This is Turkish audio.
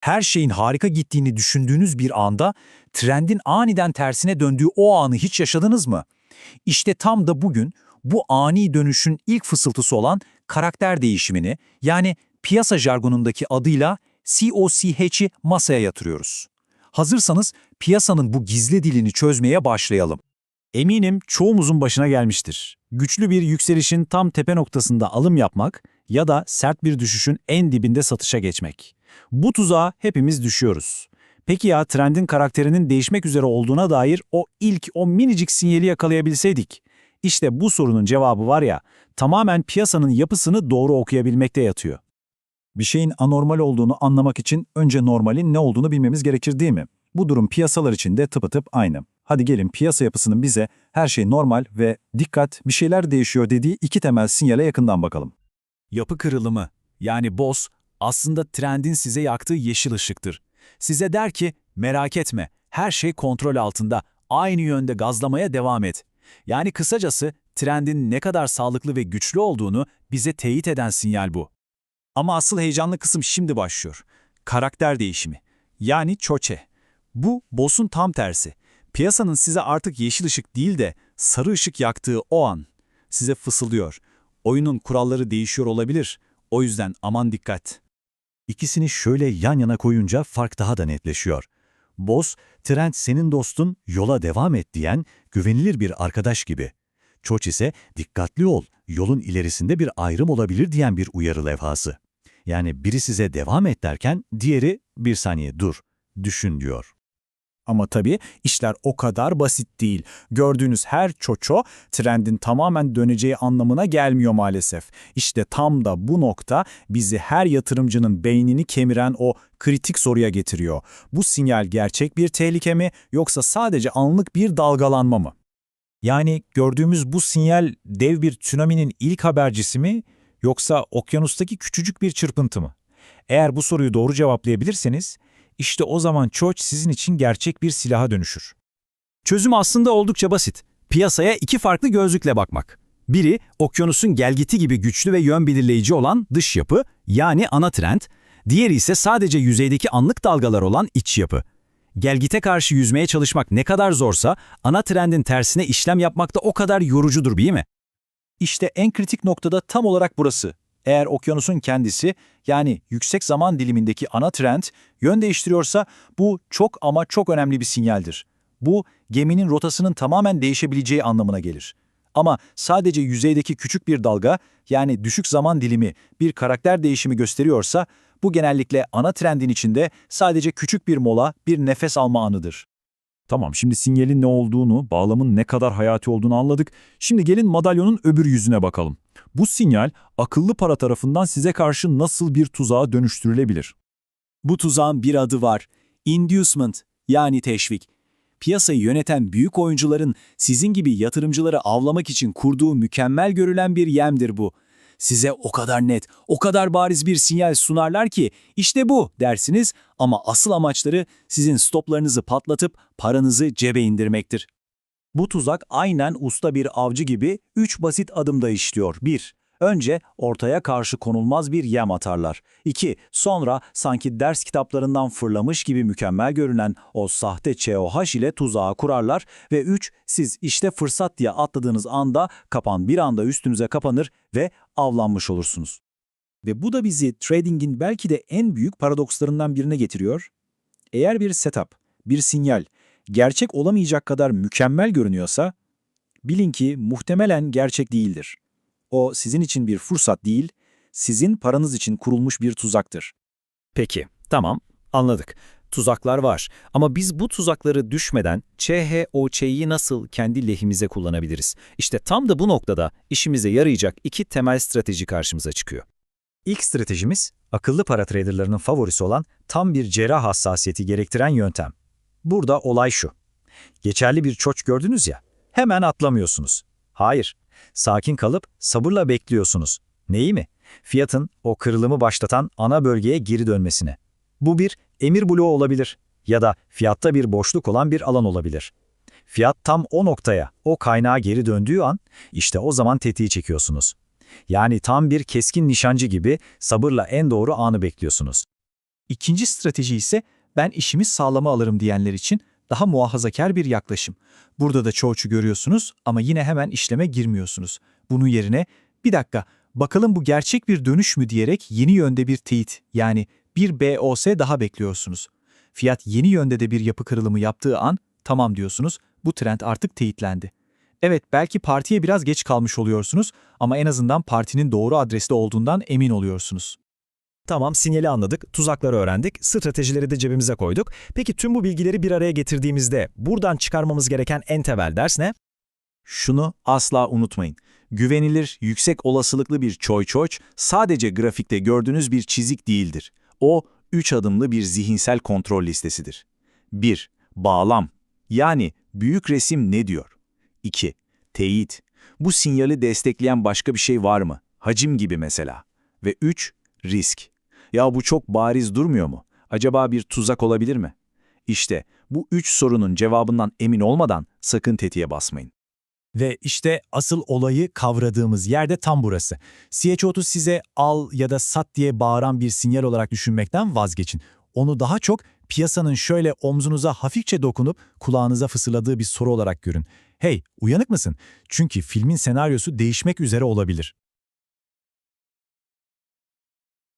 Her şeyin harika gittiğini düşündüğünüz bir anda trendin aniden tersine döndüğü o anı hiç yaşadınız mı? İşte tam da bugün bu ani dönüşün ilk fısıltısı olan karakter değişimini yani piyasa jargonundaki adıyla COCH'i masaya yatırıyoruz. Hazırsanız piyasanın bu gizli dilini çözmeye başlayalım. Eminim çoğumuzun başına gelmiştir. Güçlü bir yükselişin tam tepe noktasında alım yapmak ya da sert bir düşüşün en dibinde satışa geçmek. Bu tuzağa hepimiz düşüyoruz. Peki ya trendin karakterinin değişmek üzere olduğuna dair o ilk o minicik sinyali yakalayabilseydik? İşte bu sorunun cevabı var ya, tamamen piyasanın yapısını doğru okuyabilmekte yatıyor. Bir şeyin anormal olduğunu anlamak için önce normalin ne olduğunu bilmemiz gerekir değil mi? Bu durum piyasalar için de tıpatıp aynı. Hadi gelin piyasa yapısının bize her şey normal ve dikkat bir şeyler değişiyor dediği iki temel sinyale yakından bakalım. Yapı kırılımı, yani BOS, aslında trendin size yaktığı yeşil ışıktır. Size der ki, merak etme, her şey kontrol altında, aynı yönde gazlamaya devam et. Yani kısacası trendin ne kadar sağlıklı ve güçlü olduğunu bize teyit eden sinyal bu. Ama asıl heyecanlı kısım şimdi başlıyor. Karakter değişimi. Yani çoçe. Bu BOS'un tam tersi. Piyasanın size artık yeşil ışık değil de sarı ışık yaktığı o an size fısıldıyor. Oyunun kuralları değişiyor olabilir. O yüzden aman dikkat. İkisini şöyle yan yana koyunca fark daha da netleşiyor. Boss, trend senin dostun, yola devam et diyen güvenilir bir arkadaş gibi. Çoç ise dikkatli ol, yolun ilerisinde bir ayrım olabilir diyen bir uyarı levhası. Yani biri size devam et derken diğeri bir saniye dur, düşün diyor. Ama tabii işler o kadar basit değil. Gördüğünüz her çoço trendin tamamen döneceği anlamına gelmiyor maalesef. İşte tam da bu nokta bizi her yatırımcının beynini kemiren o kritik soruya getiriyor. Bu sinyal gerçek bir tehlike mi yoksa sadece anlık bir dalgalanma mı? Yani gördüğümüz bu sinyal dev bir tsunami'nin ilk habercisi mi yoksa okyanustaki küçücük bir çırpıntı mı? Eğer bu soruyu doğru cevaplayabilirseniz, işte o zaman Çoç sizin için gerçek bir silaha dönüşür. Çözüm aslında oldukça basit. Piyasaya iki farklı gözlükle bakmak. Biri, okyanusun gelgiti gibi güçlü ve yön belirleyici olan dış yapı, yani ana trend. Diğeri ise sadece yüzeydeki anlık dalgalar olan iç yapı. Gelgite karşı yüzmeye çalışmak ne kadar zorsa, ana trendin tersine işlem yapmak da o kadar yorucudur değil mi? İşte en kritik noktada tam olarak burası. Eğer okyanusun kendisi yani yüksek zaman dilimindeki ana trend yön değiştiriyorsa bu çok ama çok önemli bir sinyaldir. Bu geminin rotasının tamamen değişebileceği anlamına gelir. Ama sadece yüzeydeki küçük bir dalga yani düşük zaman dilimi bir karakter değişimi gösteriyorsa bu genellikle ana trendin içinde sadece küçük bir mola, bir nefes alma anıdır. Tamam şimdi sinyalin ne olduğunu, bağlamın ne kadar hayati olduğunu anladık. Şimdi gelin madalyonun öbür yüzüne bakalım. Bu sinyal akıllı para tarafından size karşı nasıl bir tuzağa dönüştürülebilir? Bu tuzağın bir adı var. Inducement yani teşvik. Piyasayı yöneten büyük oyuncuların sizin gibi yatırımcıları avlamak için kurduğu mükemmel görülen bir yemdir bu. Size o kadar net, o kadar bariz bir sinyal sunarlar ki işte bu dersiniz ama asıl amaçları sizin stoplarınızı patlatıp paranızı cebe indirmektir. Bu tuzak aynen usta bir avcı gibi üç basit adımda işliyor. 1. Önce ortaya karşı konulmaz bir yem atarlar. 2. Sonra sanki ders kitaplarından fırlamış gibi mükemmel görünen o sahte COH ile tuzağı kurarlar. Ve 3. Siz işte fırsat diye atladığınız anda kapan bir anda üstünüze kapanır ve avlanmış olursunuz. Ve bu da bizi trading'in belki de en büyük paradokslarından birine getiriyor. Eğer bir setup, bir sinyal, gerçek olamayacak kadar mükemmel görünüyorsa, bilin ki muhtemelen gerçek değildir. O sizin için bir fırsat değil, sizin paranız için kurulmuş bir tuzaktır. Peki, tamam, anladık. Tuzaklar var ama biz bu tuzakları düşmeden ÇHOÇ'yi nasıl kendi lehimize kullanabiliriz? İşte tam da bu noktada işimize yarayacak iki temel strateji karşımıza çıkıyor. İlk stratejimiz, akıllı para traderlarının favorisi olan tam bir cerrah hassasiyeti gerektiren yöntem. Burada olay şu. Geçerli bir çoç gördünüz ya, hemen atlamıyorsunuz. Hayır, sakin kalıp sabırla bekliyorsunuz. Neyi mi? Fiyatın o kırılımı başlatan ana bölgeye geri dönmesine. Bu bir emir bloğu olabilir ya da fiyatta bir boşluk olan bir alan olabilir. Fiyat tam o noktaya, o kaynağa geri döndüğü an işte o zaman tetiği çekiyorsunuz. Yani tam bir keskin nişancı gibi sabırla en doğru anı bekliyorsunuz. İkinci strateji ise ben işimi sağlama alırım diyenler için daha muhafazakar bir yaklaşım. Burada da çoğuçu görüyorsunuz ama yine hemen işleme girmiyorsunuz. Bunun yerine bir dakika bakalım bu gerçek bir dönüş mü diyerek yeni yönde bir teyit yani bir BOS daha bekliyorsunuz. Fiyat yeni yönde de bir yapı kırılımı yaptığı an tamam diyorsunuz bu trend artık teyitlendi. Evet belki partiye biraz geç kalmış oluyorsunuz ama en azından partinin doğru adreste olduğundan emin oluyorsunuz. Tamam sinyali anladık, tuzakları öğrendik, stratejileri de cebimize koyduk. Peki tüm bu bilgileri bir araya getirdiğimizde buradan çıkarmamız gereken en temel ders ne? Şunu asla unutmayın. Güvenilir, yüksek olasılıklı bir çoy çoç sadece grafikte gördüğünüz bir çizik değildir. O, üç adımlı bir zihinsel kontrol listesidir. 1. Bağlam. Yani büyük resim ne diyor? 2. Teyit. Bu sinyali destekleyen başka bir şey var mı? Hacim gibi mesela. Ve 3. Risk. Ya bu çok bariz durmuyor mu? Acaba bir tuzak olabilir mi? İşte bu üç sorunun cevabından emin olmadan sakın tetiğe basmayın. Ve işte asıl olayı kavradığımız yerde tam burası. CH30 size al ya da sat diye bağıran bir sinyal olarak düşünmekten vazgeçin. Onu daha çok piyasanın şöyle omzunuza hafifçe dokunup kulağınıza fısıldadığı bir soru olarak görün. Hey, uyanık mısın? Çünkü filmin senaryosu değişmek üzere olabilir.